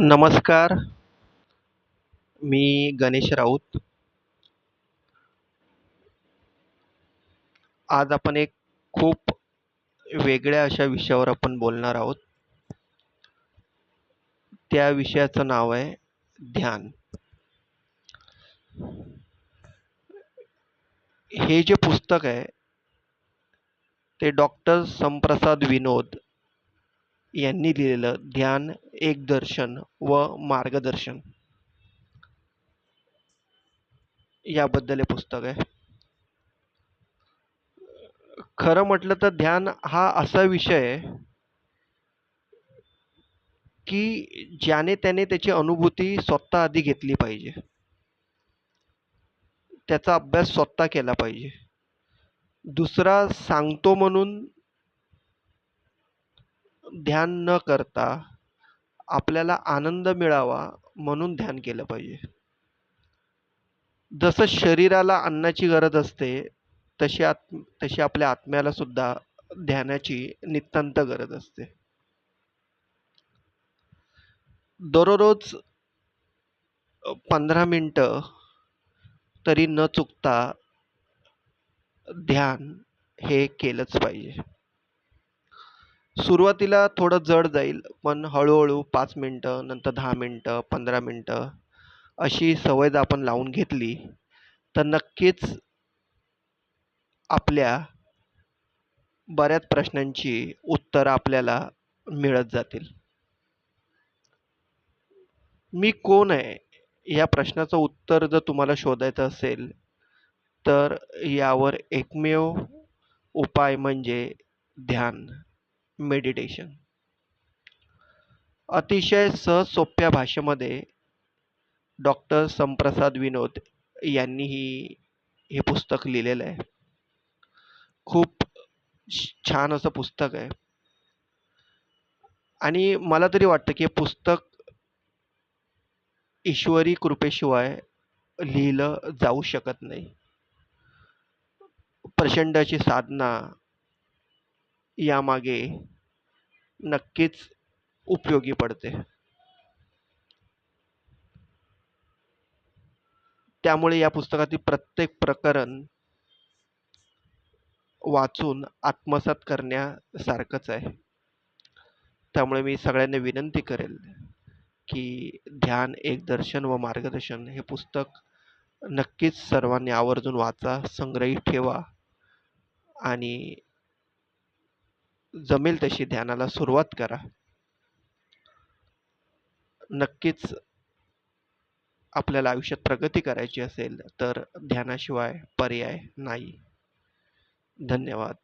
नमस्कार. मी गणेश राऊत. आज आपण एक खूप वेगळ्या अशा विषयावर आपण बोलणार आहोत. त्या विषयाचं नाव आहे ध्यान. हे जे पुस्तक आहे ते डॉक्टर संप्रसाद विनोद यांनी लिहिलेलं ध्यान एक दर्शन व मार्गदर्शन. याबद्दल हे पुस्तक आहे. खरं म्हटलं तर ध्यान हा असा विषय आहे की ज्याने त्याने त्याची अनुभूती स्वतः आधी घेतली पाहिजे. त्याचा अभ्यास स्वतः केला पाहिजे. दुसरा सांगतो म्हणून ध्यान न करता आपल्याला आनंद मिळावा म्हणून ध्यान केलं पाहिजे. जसं शरीराला अन्नाची गरज असते तशी आत तशी आपल्या आत्म्याला सुद्धा ध्यानाची नितांत गरज असते. दररोज पंधरा मिनटं तरी न चुकता ध्यान हे केलंच पाहिजे. सुरुवातीला थोडं जड जाईल पण हळूहळू पाच मिनटं नंतर दहा मिनटं पंधरा मिनटं अशी सवय जर आपण लावून घेतली तर नक्कीच आपल्या बऱ्याच प्रश्नांची उत्तरं आपल्याला मिळत जातील. मी कोण आहे? या प्रश्नाचं उत्तर जर तुम्हाला शोधायचं असेल तर यावर एकमेव उपाय म्हणजे ध्यान. मेडिटेशन अतिशय सहज सोप्या भाषेमध्ये डॉक्टर संप्रसाद विनोद यांनीही हे पुस्तक लिहिलेलं आहे. खूप छान असं पुस्तक आहे. आणि मला तरी वाटतं की हे पुस्तक ईश्वरी कृपेशिवाय लिहिलं जाऊ शकत नाही. प्रचंडाची साधना यामागे नक्कीच उपयोगी पडते. त्यामुळे या पुस्तकातील प्रत्येक प्रकरण वाचून आत्मसात करण्यासारखंच आहे. त्यामुळे मी सगळ्यांना विनंती करेल की ध्यान एक दर्शन व मार्गदर्शन हे पुस्तक नक्कीच सर्वांनी आवर्जून वाचा संग्रहित ठेवा आणि जमेल तशी ध्यानाला सुरुवात करा. नक्कीच आपल्याला आयुष्यात प्रगती करायची असेल तर ध्यानाशिवाय पर्याय नाही. धन्यवाद.